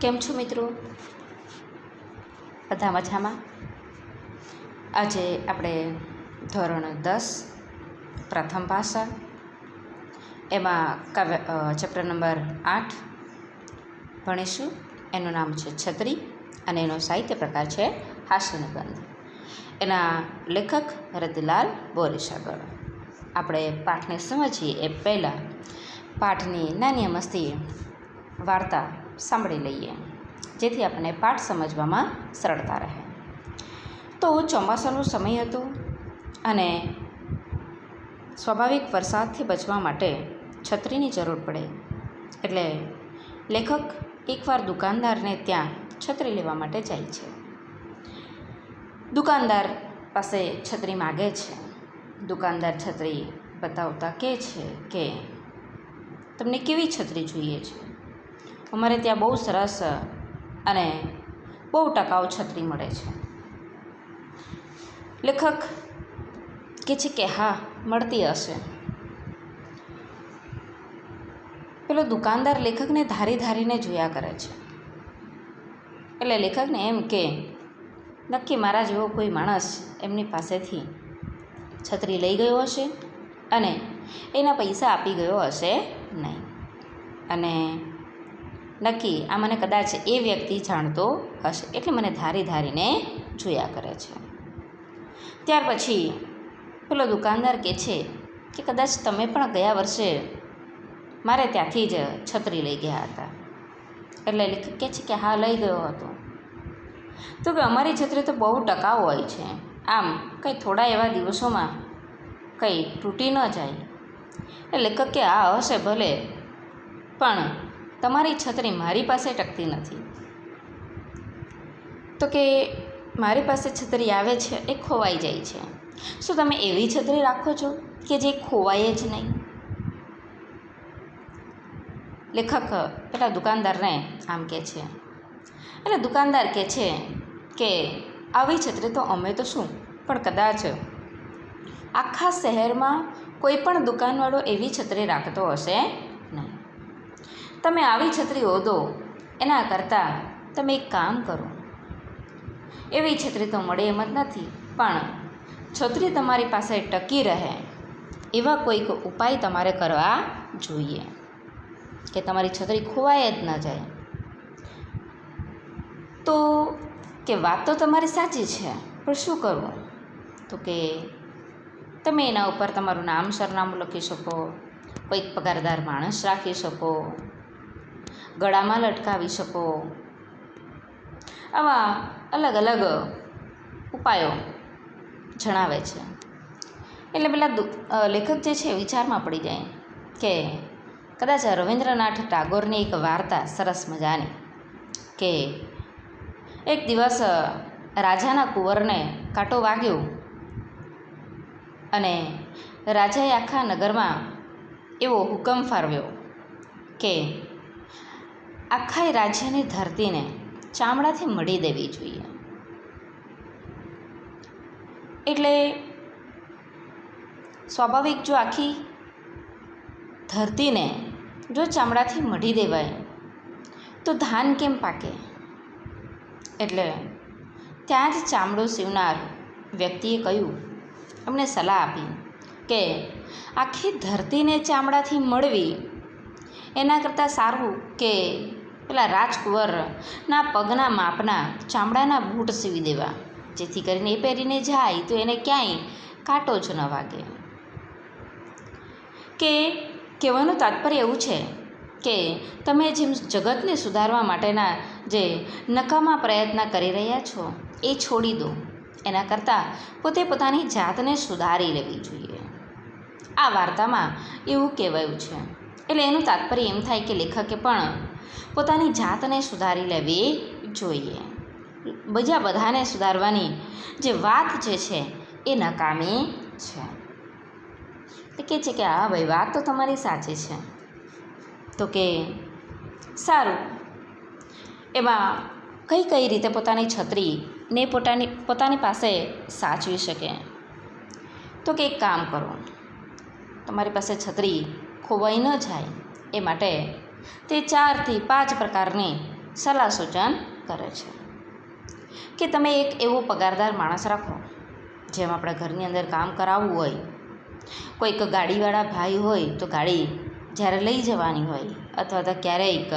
કેમ છો મિત્રો? બધા મજામાં? આજે આપણે ધોરણ દસ પ્રથમ ભાષા એમાં કાવ્ય અ, ચેપ્ટર નંબર આઠ ભણીશું. એનું નામ છે છત્રી અને એનો સાહિત્ય પ્રકાર છે હાસ્યનિબંધ. એના લેખક રતિલાલ બોરીસાગર. આપણે પાઠને સમજીએ એ પહેલાં. પાઠની નાની મસ્તી વાર્તા સાંભળી લઈએ. જેથી આપણને પાઠ સમજવામાં સરળતા રહે. તો ચોમાસાનો સમય હતો અને સ્વાભાવિક વરસાદથી બચવા માટે છત્રીની જરૂર પડે. એટલે લેખક એકવાર દુકાનદારને ત્યાં છત્રી લેવા માટે જાય છે. દુકાનદાર પાસે છત્રી માગે છે. દુકાનદાર છત્રી બતાવતા કહે છે કે, તમને કેવી છત્રી જોઈએ છે? અમારે ત્યાં બહુ સરસ અને બહુ ટકાઉ છત્રી મળે છે. લેખક કહે છે કે હા, મળતી હશે. પેલો દુકાનદાર લેખકને ધારી ધારીને જોયા કરે છે. એટલે લેખકને એમ કે, નક્કી મારા જેવો કોઈ માણસ એમની પાસેથી છત્રી લઈ ગયો હશે અને એના પૈસા આપી ગયો હશે નહીં. અને નક્કી આ મને કદાચ એ વ્યક્તિ જાણતો હશે. એટલે મને ધારી ધારીને જોયા કરે છે. ત્યાર પછી પેલો દુકાનદાર કહે છે કે કદાચ તમે પણ ગયા વર્ષે મારે ત્યાંથી જ છત્રી લઈ ગયા હતા. એટલે લેખક કહે છે કે હા, લઈ ગયો હતો. તો કે અમારી છત્રી તો બહુ ટકાઉ હોય છે. આમ કંઈ થોડા એવા દિવસોમાં કંઈ તૂટી ન જાય. એટલે લેખક કે આ હશે ભલે. પણ તમારી છત્રી મારી પાસે ટકતી નથી. તો કે મારી પાસે છત્રી આવે છે, એ ખોવાઈ જાય છે. શું તમે એવી છત્રી રાખો છો કે જે ખોવાય જ નહીં? લેખક પેલા દુકાનદારને આમ કહે છે. એટલે દુકાનદાર કહે છે કે આવી છત્રી તો અમે તો શું? પણ કદાચ આખા શહેરમાં કોઈ પણ દુકાનવાળો એવી છત્રી રાખતો હશે તમે આવી છત્રી ઓદો. એના કરતાં તમે એક કામ કરો. એવી છત્રી તો મળે એમ જ નથી, પણ છત્રી તમારી પાસે ટકી રહે. એવા કોઈક ઉપાય તમારે કરવા જોઈએ. કે તમારી છત્રી ખોવાય જ ન જાય. તો કે વાત તો તમારી સાચી છે, પણ શું કરવું? તો કે તમે એના ઉપર તમારું નામ, સરનામું લખી શકો, કોઈક પગારદાર માણસ રાખી શકો. ગળામાં લટકાવી શકો. આવા અલગ અલગ ઉપાયો જણાવે છે. એટલે પેલા લેખક જે છે વિચારમાં પડી જાય કે કદાચ રવિન્દ્રનાથ ટાગોરની એક વાર્તા સરસ મજાની કે એક દિવસ રાજાના કુંવરને કાંટો વાગ્યો અને રાજાએ આખા નગરમાં એવો હુકમ ફાળવ્યો કે આખા રાજ્યની ધરતીને ચામડાથી મળી દેવી જોઈએ. એટલે સ્વાભાવિક જો આખી ધરતીને જો ચામડાથી મઢી દેવાય, તો ધાન કેમ પાકે? એટલે ત્યાં જ ચામડો સીવનાર વ્યક્તિએ કહ્યું, અમને સલાહ આપી કે આખી ધરતીને ચામડાથી મળવી એના કરતાં સારું કે પેલા રાજકુંવરના પગના માપના ચામડાના બૂટ સીવી દેવા. જેથી કરીને એ પહેરીને જાય તો એને ક્યાંય કાંટો જ ન વાગે. કે કહેવાનું તાત્પર્ય એવું છે કે તમે જેમ જગતને સુધારવા માટેના જે નકામા પ્રયત્ન કરી રહ્યા છો, એ છોડી દો. એના કરતાં પોતે પોતાની જાતને સુધારી લેવી જોઈએ. આ વાર્તામાં એવું કહેવાયું છે. એટલે એનું તાત્પર્ય એમ થાય કે લેખકે પણ પોતાની જાતને સુધારી લેવી જોઈએ. બીજા બધાને સુધારવાની જે વાત જે છે એ નકામી છે. એ કહે છે કે, હા ભાઈ, વાત તો તમારી સાચી છે. તો કે, સારું. એમાં કઈ કઈ રીતે પોતાની છત્રીને પોતાની પોતાની પાસે સાચવી શકે? તો કે, એક કામ કરો. તમારી પાસે છત્રી ખોવાઈ ન જાય એ માટે તે ચારથી પાંચ પ્રકારની સલાહ સૂચન કરે છે. કે તમે એક એવો પગારદાર માણસ રાખો, જેમ આપણે ઘરની અંદર કામ કરાવવું હોય, કોઈક ગાડીવાળા ભાઈ હોય તો ગાડી જ્યારે લઈ જવાની હોય અથવા તો ક્યારેક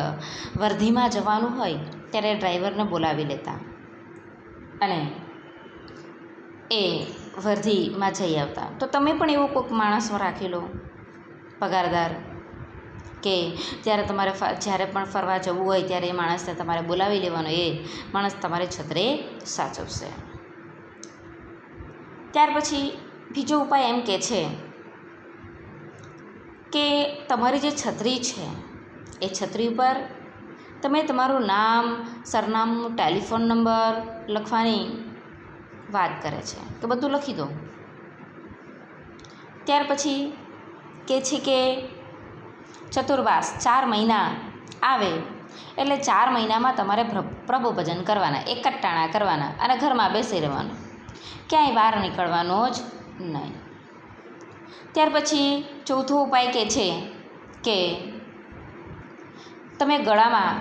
વર્ધીમાં જવાનું હોય ત્યારે ડ્રાઈવરને બોલાવી લેતા અને એ વર્ધીમાં જઈ આવતા. તો તમે પણ એવો કોઈક માણસ રાખી લો પગારદાર કે જ્યારે તમારે જ્યારે પણ ફરવા જવું હોય ત્યારે એ માણસને તમારે બોલાવી લેવાનો, એ માણસ તમારે છત્રે સાચવશે. ત્યાર પછી બીજો ઉપાય એમ કે છે કે તમારી જે છત્રી છે, એ છત્રી ઉપર તમે તમારું નામ, સરનામું, ટેલિફોન નંબર લખવાની વાત કરે છે, કે બધું લખી દો. ત્યાર પછી કે છે કે ચતુર્વાસ ચાર મહિના આવે એટલે ચાર મહિનામાં તમારે પ્રભુ ભજન કરવાના એક જ કરવાના અને ઘરમાં બેસી રહેવાનું. ક્યાંય બહાર નીકળવાનો જ નહીં. ત્યાર પછી ચોથો ઉપાય કે છે કે તમે ગળામાં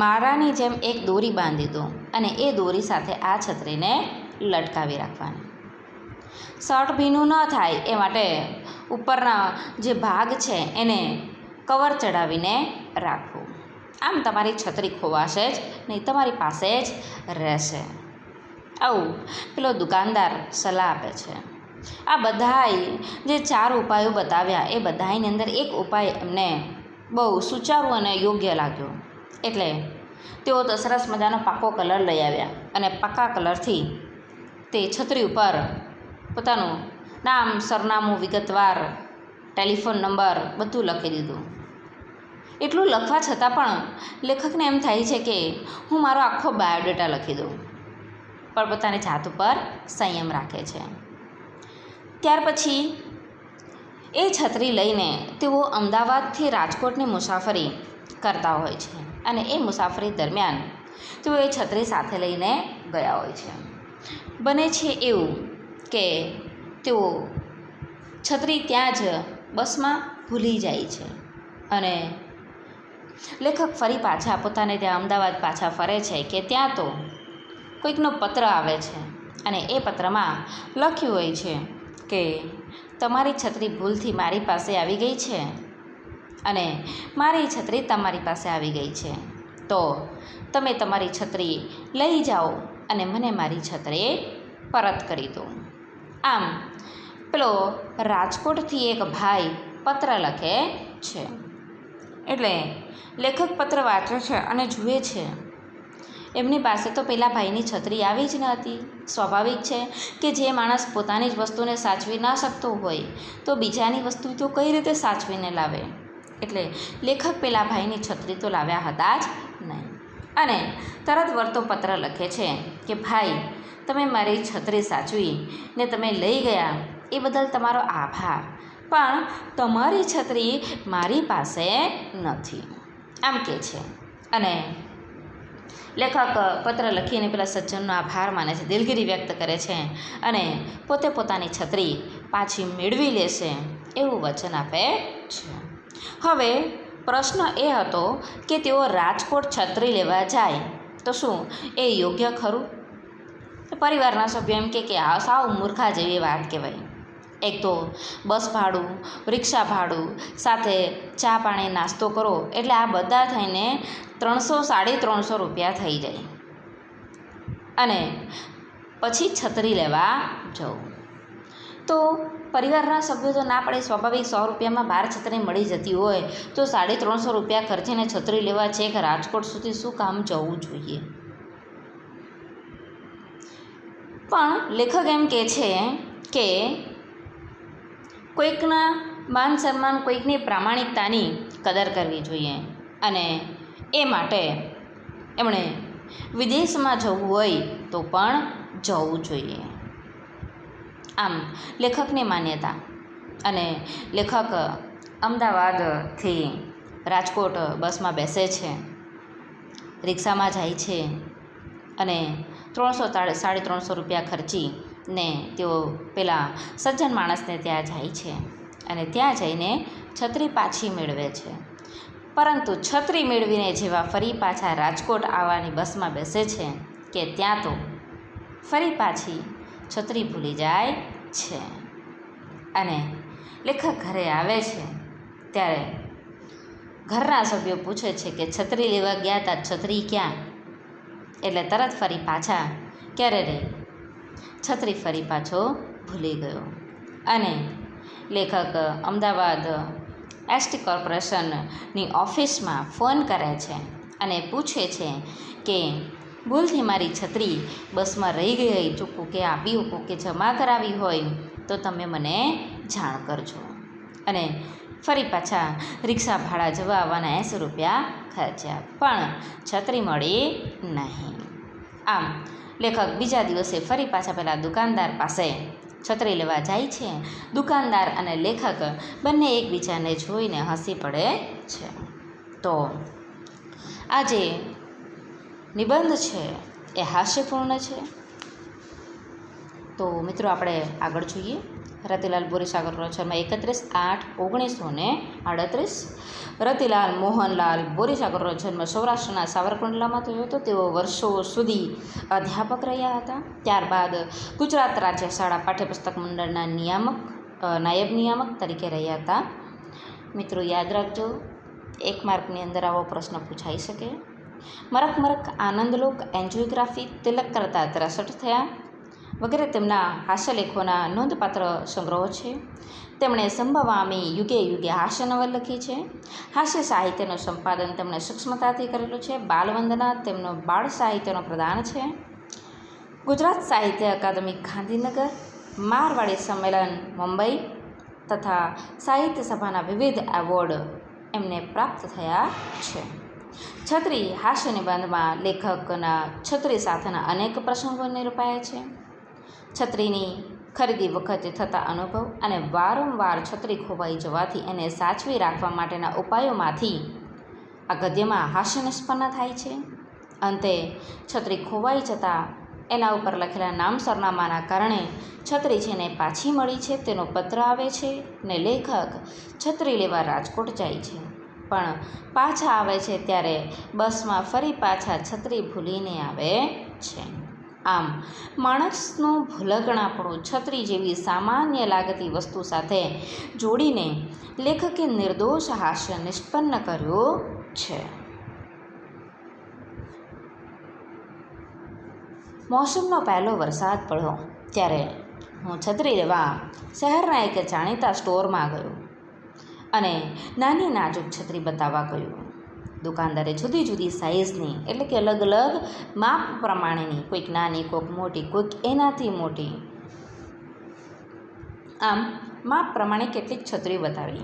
મારાની જેમ એક દોરી બાંધી દો અને એ દોરી સાથે આ છત્રીને લટકાવી રાખવાની. શર્ટ ભીનું ન થાય એ માટે ઉપરના જે ભાગ છે એને કવર ચડાવીને રાખવું. આમ તમારી છત્રી ખોવાશે જ, નહીં તમારી પાસે જ રહેશે. આવું પેલો દુકાનદાર સલાહ આપે છે. આ બધાએ જે ચાર ઉપાયો બતાવ્યા, એ બધાની અંદર એક ઉપાય એમને બહુ સુચારું અને યોગ્ય લાગ્યો. એટલે તેઓ તો સરસ મજાનો પાકો કલર લઈ આવ્યા અને પાકા કલરથી તે છત્રી ઉપર પોતાનું નામ, સરનામું વિગતવાર ટેલિફોન નંબર બધું લખી દીધું. એટલું લખવા છતાં પણ લેખકને એમ થાય છે કે હું મારો આખો બાયોડેટા લખી દઉં. પણ પોતાની જાત ઉપર સંયમ રાખે છે. ત્યાર પછી એ છત્રી લઈને તેઓ અમદાવાદથી રાજકોટની મુસાફરી કરતા હોય છે અને એ મુસાફરી દરમિયાન તેઓ એ છત્રી સાથે લઈને ગયા હોય છે. બને છે એવું કે તેઓ છત્રી ત્યાં જ બસમાં ભૂલી જાય છે અને લેખક ફરી પાછા પોતાને ત્યાં અમદાવાદ પાછા ફરે છે કે ત્યાં તો કોઈકનો પત્ર આવે છે. અને એ પત્રમાં લખ્યું હોય છે કે, તમારી છત્રી ભૂલથી મારી પાસે આવી ગઈ છે અને મારી છત્રી તમારી પાસે આવી ગઈ છે. તો તમે તમારી છત્રી લઈ જાઓ અને મને મારી છત્રી પરત કરી દો. આમ પેલો રાજકોટથી એક ભાઈ પત્ર લખે છે. એટલે લેખક પત્ર વાંચે છે અને જુએ છે. એમની પાસે તો પેલા ભાઈની છત્રી આવી જ ન હતી. સ્વાભાવિક છે કે જે માણસ પોતાની જ વસ્તુને સાચવી ના શકતો હોય, તો બીજાની વસ્તુ તો કઈ રીતે સાચવીને લાવે? એટલે લેખક પેલા ભાઈની છત્રી તો લાવ્યા હતા જ નહીં. અને તરત વળતો પત્ર લખે છે કે, ભાઈ, તમે મારી છત્રી સાચવી ને તમે લઈ ગયા. એ બદલ તમારો આભાર. પણ તમારી છત્રી મારી પાસે નથી. આમ કે છે. અને લેખક પત્ર લખીને પેલા સજ્જનનો આભાર માને છે. દિલગીરી વ્યક્ત કરે છે. અને પોતે પોતાની છત્રી પાછી મેળવી લેશે એવું વચન આપે છે. હવે પ્રશ્ન એ હતો કે તેઓ રાજકોટ છત્રી લેવા જાય તો શું એ યોગ્ય ખરું? પરિવારના સભ્યો એમ કે આ સાવ મૂર્ખા જેવી વાત કહેવાય. એક તો બસ ભાડું, રિક્ષા ભાડું, સાથે ચા પાણી નાસ્તો કરો, એટલે આ બધા થઈને ત્રણસો, સાડી ત્રણસો રૂપિયા થઈ જાય. અને પછી છત્રી લેવા જવું. તો પરિવારના સભ્યો તો ના પડે, સ્વાભાવિક સો રૂપિયામાં બાર છત્રી મળી જતી હોય, તો સાડી ત્રણસો રૂપિયા ખર્ચીને છત્રી લેવા છેક રાજકોટ સુધી શું કામ જવું જોઈએ? પણ લેખક એમ કહે છે કે કોઈકના માન સન્માન કોઈકની પ્રામાણિકતાની કદર કરવી જોઈએ. અને એ માટે એમણે વિદેશમાં જવું હોય તો પણ જવું જોઈએ. આમ લેખકની માન્યતા અને લેખક અમદાવાદથી રાજકોટ બસમાં બેસે છે, રિક્ષામાં જાય છે અને ત્રણસો સાડી ત્રણસો રૂપિયા ખર્ચી ને તેઓ પેલા સજ્જન માણસને ત્યાં જાય છે અને ત્યાં જઈને છત્રી પાછી મેળવે છે. પરંતુ છત્રી મેળવીને જેવા ફરી પાછા રાજકોટ આવવાની બસમાં બેસે છે કે ત્યાં તો ફરી પાછી છત્રી ભૂલી જાય છે. અને લેખક ઘરે આવે છે ત્યારે ઘરના સભ્યો પૂછે છે કે છત્રી લેવા ગયા હતા છત્રી ક્યાં? એટલે તરત ફરી પાછા, ક્યારે રે? છત્રી ફરી પાછો ભૂલી ગયો. અને લેખક અમદાવાદ એસટી કોર્પોરેશનની ઓફિસમાં ફોન કરે છે અને પૂછે છે કે, ભૂલથી મારી છત્રી બસમાં રહી ગઈ ચૂકું કે આપી હોકું કે જમા કરાવી હોય, તો તમે મને જાણ કરજો. અને ફરી પાછા રિક્ષા ભાડા જવા આવવાના એંસી રૂપિયા ખર્ચ્યા, પણ છત્રી મળી નહીં. આમ લેખક બીજા દિવસે ફરી પાછા પેલા દુકાનદાર પાસે છત્રી લેવા જાય છે. દુકાનદાર અને લેખક બંને એકબીજાને જોઈને હસી પડે છે. તો આ જે નિબંધ છે એ હાસ્યપૂર્ણ છે. તો મિત્રો, આપણે આગળ જોઈએ. રતિલાલ બોરીસાગર રચનમાં એકત્રીસ આઠ ઓગણીસો ને આડત્રીસ. રતિલાલ મોહનલાલ બોરીસાગરનો જન્મ સૌરાષ્ટ્રના સાવરકુંડલામાં થયો હતો. તેઓ વર્ષો સુધી અધ્યાપક રહ્યા હતા. ત્યારબાદ ગુજરાત રાજ્ય શાળા પાઠ્યપુસ્તક મંડળના નિયામક નાયબ નિયામક તરીકે રહ્યા હતા. મિત્રો, યાદ રાખજો, એક માર્કની અંદર આવો પ્રશ્ન પૂછાઈ શકે. મરક મરક આનંદલોક એન્જિયોગ્રાફી તિલક કરતા ત્રેસઠ થયા. વગેરે તેમના હાસ્યલેખોના નોંધપાત્ર સંગ્રહો છે. તેમણે સંભવામી યુગે યુગે હાસ્ય નવલ લખી છે. હાસ્ય સાહિત્યનું સંપાદન તેમણે સૂક્ષ્મતાથી કરેલું છે. બાલવંદના તેમનો બાળ સાહિત્યનો પ્રદાન છે. ગુજરાત સાહિત્ય અકાદમી ગાંધીનગર, મારવાડી સંમેલન, મુંબઈ તથા સાહિત્ય સભાના વિવિધ એવોર્ડ એમને પ્રાપ્ત થયા છે. છત્રી હાસ્ય નિબંધમાં લેખકના છત્રી સાથેના અનેક પ્રસંગો નિરૂપાયા છે. છત્રીની ખરીદી વખતે થતા અનુભવ અને વારંવાર છત્રી ખોવાઈ જવાથી એને સાચવી રાખવા માટેના ઉપાયોમાંથી આ ગદ્યમાં હાસ્ય નિષ્પન્ન થાય છે. અંતે, છત્રી ખોવાઈ જતાં એના ઉપર લખેલા નામ સરનામાના કારણે છત્રી છે ને પાછી મળી છે તેનો પત્ર આવે છે ને લેખક છત્રી લેવા રાજકોટ જાય છે. પણ પાછા આવે છે ત્યારે બસમાં ફરી પાછા છત્રી ભૂલીને આવે છે. આમ, માણસનું ભૂલકણાપણું છત્રી જેવી સામાન્ય લાગતી વસ્તુ સાથે જોડીને લેખકે નિર્દોષ હાસ્ય નિષ્પન્ન કર્યું છે. મોસમનો પહેલો વરસાદ પડ્યો ત્યારે હું છત્રી લેવા શહેરના એક જાણીતા સ્ટોરમાં ગયો અને નાની નાજુક છત્રી બતાવવા ગયું. દુકાનદારે જુદી જુદી સાઇઝની એટલે કે અલગ અલગ માપ પ્રમાણેની, કોઈક નાની, કોઈક મોટી, કોઈક એનાથી મોટી. આમ, માપ પ્રમાણે કેટલીક છત્રી બતાવી.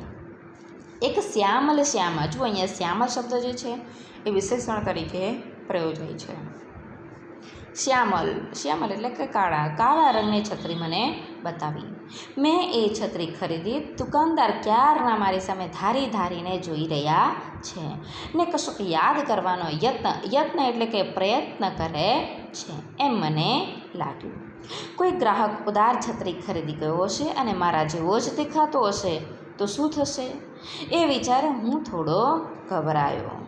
એક શ્યામલ શ્યામા જુઓ અહીંયા શ્યામલ શબ્દ જે છે, એ વિશેષણ તરીકે પ્રયોજાય છે. શ્યામલ શ્યામલ એટલે કે કાળા કાળા રંગની છત્રી મને બતાવી. મેં એ છત્રી ખરીદી. દુકાનદાર ક્યારના મારી સામે ધારી ધારીને જોઈ રહ્યા છે ને કશુંક યાદ કરવાનો યત્ન યત્ન એટલે કે પ્રયત્ન કરે છે એમ મને લાગ્યું. કોઈ ગ્રાહક ઉદાર છત્રી ખરીદી ગયો હશે અને મારા જેવો જ દેખાતો હશે, તો શું થશે? એ વિચારે હું થોડો ગભરાયો.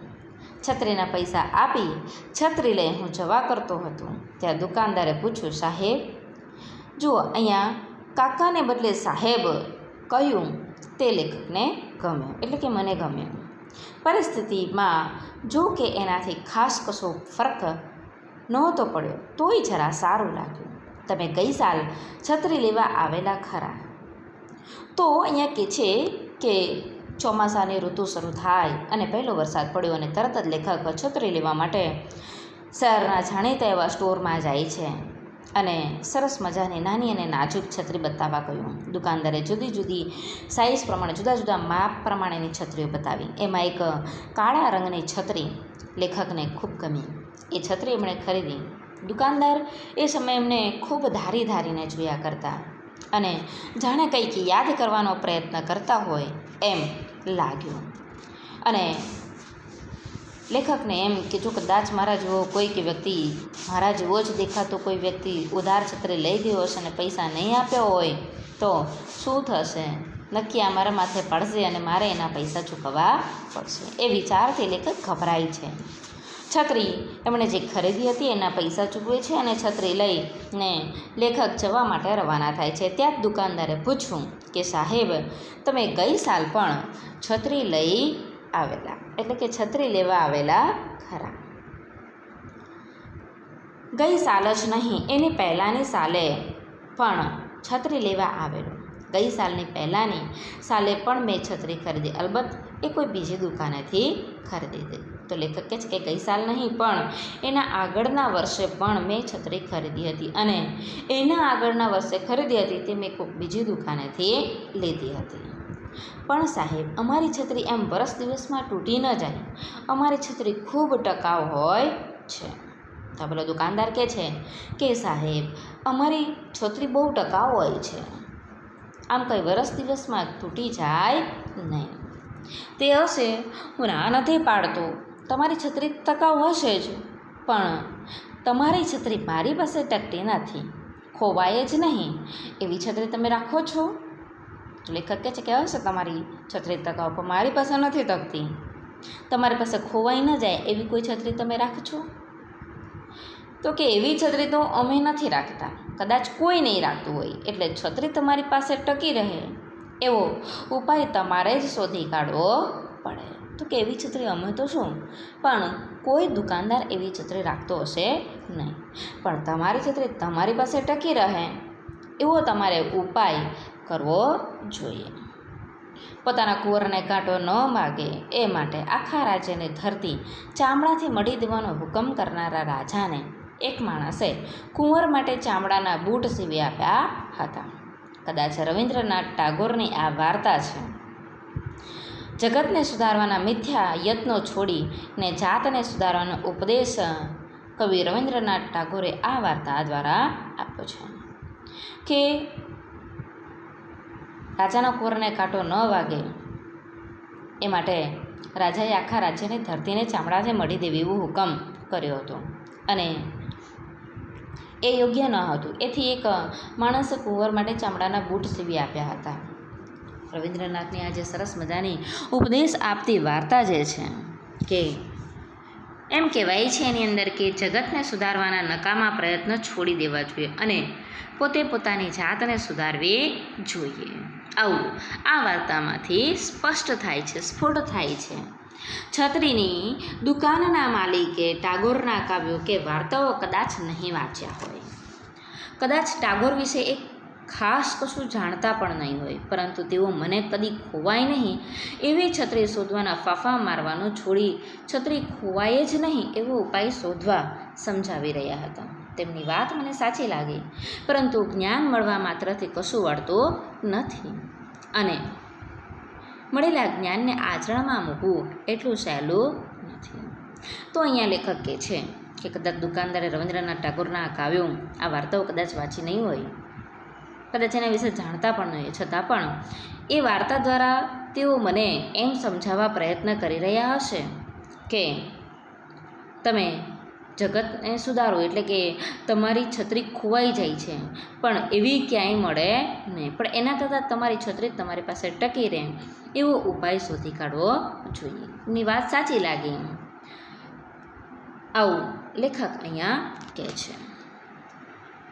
છત્રીના પૈસા આપી છત્રી લઈ હું જવા કરતો હતો. ત્યાં દુકાનદારે પૂછ્યું, સાહેબ, જુઓ, અહીંયા કાકાને બદલે સાહેબ કહ્યું તે લેખકને ગમ્યું એટલે કે મને ગમ્યું પરિસ્થિતિમાં જો કે એનાથી ખાસ કશો ફરક નહોતો પડ્યો, તોય જરા સારું લાગ્યું. તમે ગઈ સાલ છત્રી લેવા આવેલા ખરા. તો અહીંયા કે છે કે ચોમાસાની ઋતુ શરૂ થાય અને પહેલો વરસાદ પડ્યો અને તરત જ લેખક છત્રી લેવા માટે શહેરના જાણીતા એવા સ્ટોરમાં જાય છે. અને સરસ મજાની નાની અને નાજુક છત્રી બતાવવા કહ્યું દુકાનદારે જુદી જુદી સાઇઝ પ્રમાણે, જુદા જુદા માપ પ્રમાણેની છત્રીઓ બતાવી. એમાં એક કાળા રંગની છત્રી લેખકને ખૂબ ગમી. એ છત્રી એમણે ખરીદી. દુકાનદાર એ સમયે એમને ખૂબ ધારી ધારીને જોયા કરતા અને જાણે કંઈક યાદ કરવાનો પ્રયત્ન કરતા હોય એમ લાગ્યું. અને લેખકને એમ કે જો કદાચ મારા જેવો કોઈક વ્યક્તિ મારા જેવો જ દેખાતો કોઈ વ્યક્તિ ઉધાર છત્રી લઈ ગયો હશે અને પૈસા નહીં આપ્યો હોય, તો શું થશે? નક્કી આ મારા માથે પડશે અને મારે એના પૈસા ચૂકવવા પડશે. એ વિચારથી લેખક ગભરાય છે. છત્રી એમણે જે ખરીદી હતી એના પૈસા ચૂકવે છે અને છત્રી લઈને લેખક જવા માટે રવાના થાય છે. ત્યાં જ દુકાનદારે પૂછ્યું કે, સાહેબ, તમે ગઈ સાલ પણ છત્રી લઈ આવેલા. એટલે કે છત્રી લેવા આવેલા ખરા. ગઈ સાલ જ નહીં, એની પહેલાંની સાલે પણ છત્રી લેવા આવેલો. ગઈ સાલની પહેલાંની સાલે પણ મેં છત્રી ખરીદી. અલબત્ત, એ કોઈ બીજી દુકાનેથી ખરીદી તો લેખક કહે છે કે ગઈ સાલ નહીં, પણ એના આગળના વર્ષે પણ મેં છત્રી ખરીદી હતી અને એના આગળના વર્ષે ખરીદી હતી તે મેં કોઈ બીજી દુકાનેથી લીધી હતી. પણ સાહેબ, અમારી છત્રી એમ વરસ દિવસમાં તૂટી ન જાય. અમારી છત્રી ખૂબ ટકાઉ હોય છે. તો પેલો દુકાનદાર કહે છે કે, સાહેબ, અમારી છત્રી બહુ ટકાઉ હોય છે. આમ કંઈ વરસ દિવસમાં તૂટી જાય નહીં. તે હશે, હું ના નથી પાડતો. તમારી છત્રી ટકાઉ હશે જ. પણ તમારી છત્રી મારી પાસે ટકતી નથી. ખોવાય જ નહીં. એવી છત્રી તમે રાખો છો? લેખક કહે છે કે, હશે તમારી છત્રી તકાવ પણ મારી પાસે નથી તકતી તમારી પાસે ખોવાઈ ન જાય એવી કોઈ છત્રી તમે રાખજો? તો કે એવી છત્રી તો અમે નથી રાખતા. કદાચ કોઈ નહીં રાખતું હોય. એટલે છત્રી તમારી પાસે ટકી રહે. એવો ઉપાય તમારે જ શોધી કાઢવો પડે. તો કે એવી છત્રી અમે તો શું? પણ કોઈ દુકાનદાર એવી છત્રી રાખતો હશે નહીં. પણ તમારી છત્રી તમારી પાસે ટકી રહે. એવો તમારે ઉપાય કરવો જોઈએ. પોતાના કુંવરને કાંટો ન માગે, એ માટે આખા રાજ્યની ધરતી ચામડાથી મળી દેવાનો હુકમ કરનારા રાજાને એક માણસે કુંવર માટે ચામડાના બૂટ સીવી આપ્યા હતા. કદાચ રવિન્દ્રનાથ ટાગોરની આ વાર્તા છે. જગતને સુધારવાના મિથ્યા યત્નો છોડીને જાતને સુધારવાનો ઉપદેશ કવિ રવિન્દ્રનાથ ટાગોરે આ વાર્તા દ્વારા આપ્યો છે કે રાજાના કુંવરને કાંટો ન વાગે. એ માટે રાજાએ આખા રાજ્યની ધરતીને ચામડાથી મળી દેવી એવો હુકમ કર્યો હતો. અને એ યોગ્ય ન હતું. એથી એક માણસે કુંવર માટે ચામડાના બૂટ સીવી આપ્યા હતા. રવિન્દ્રનાથની આ જે સરસ મજાની ઉપદેશ આપતી વાર્તા જે છે કે એમ કહેવાય છે એની અંદર કે જગતને સુધારવાના નકામા પ્રયત્ન છોડી દેવા જોઈએ અને પોતે પોતાની જાતને સુધારવી જોઈએ. આવું આ વાર્તામાંથી સ્પષ્ટ થાય છે, સ્ફુટ થાય છે. છત્રીની દુકાનના માલિકે ટાગોરના કાવ્યો કે વાર્તાઓ કદાચ નહીં વાંચ્યા હોય. કદાચ ટાગોર વિશે એક ખાસ કશું જાણતા પણ નહીં હોય, પરંતુ તેઓ મને કદી ખોવાય નહીં, એવી છત્રી શોધવાના ફાફા મારવાનું છોડી છત્રી ખોવાય જ નહીં એવો ઉપાય શોધવા સમજાવી રહ્યા હતા. તેમની વાત મને સાચી લાગી, પરંતુ જ્ઞાન મળવા માત્રથી કશું વળતું નથી. અને મળેલા જ્ઞાનને આચરણમાં મૂકવું એટલું સહેલું નથી. તો અહીંયા લેખક કહે છે કે કદાચ દુકાનદારે રવિન્દ્રનાથ ટાગોરના કાવ્યો આ વાર્તાઓ કદાચ વાંચી નહીં હોય કદાચ એના વિશે જાણતા પણ નહીં, છતાં પણ એ વાર્તા દ્વારા તેઓ મને એમ સમજાવવા પ્રયત્ન કરી રહ્યા હશે કે તમે જગતને સુધારો, એટલે કે તમારી છત્રી ખોવાઈ જાય છે, પણ એવી ક્યાંય મળે નહીં. પણ એના કરતાં તમારી છત્રી તમારી પાસે ટકી રહે, એવો ઉપાય શોધી કાઢવો જોઈએ. એમની વાત સાચી લાગી આવું લેખક અહીંયા કહે છે.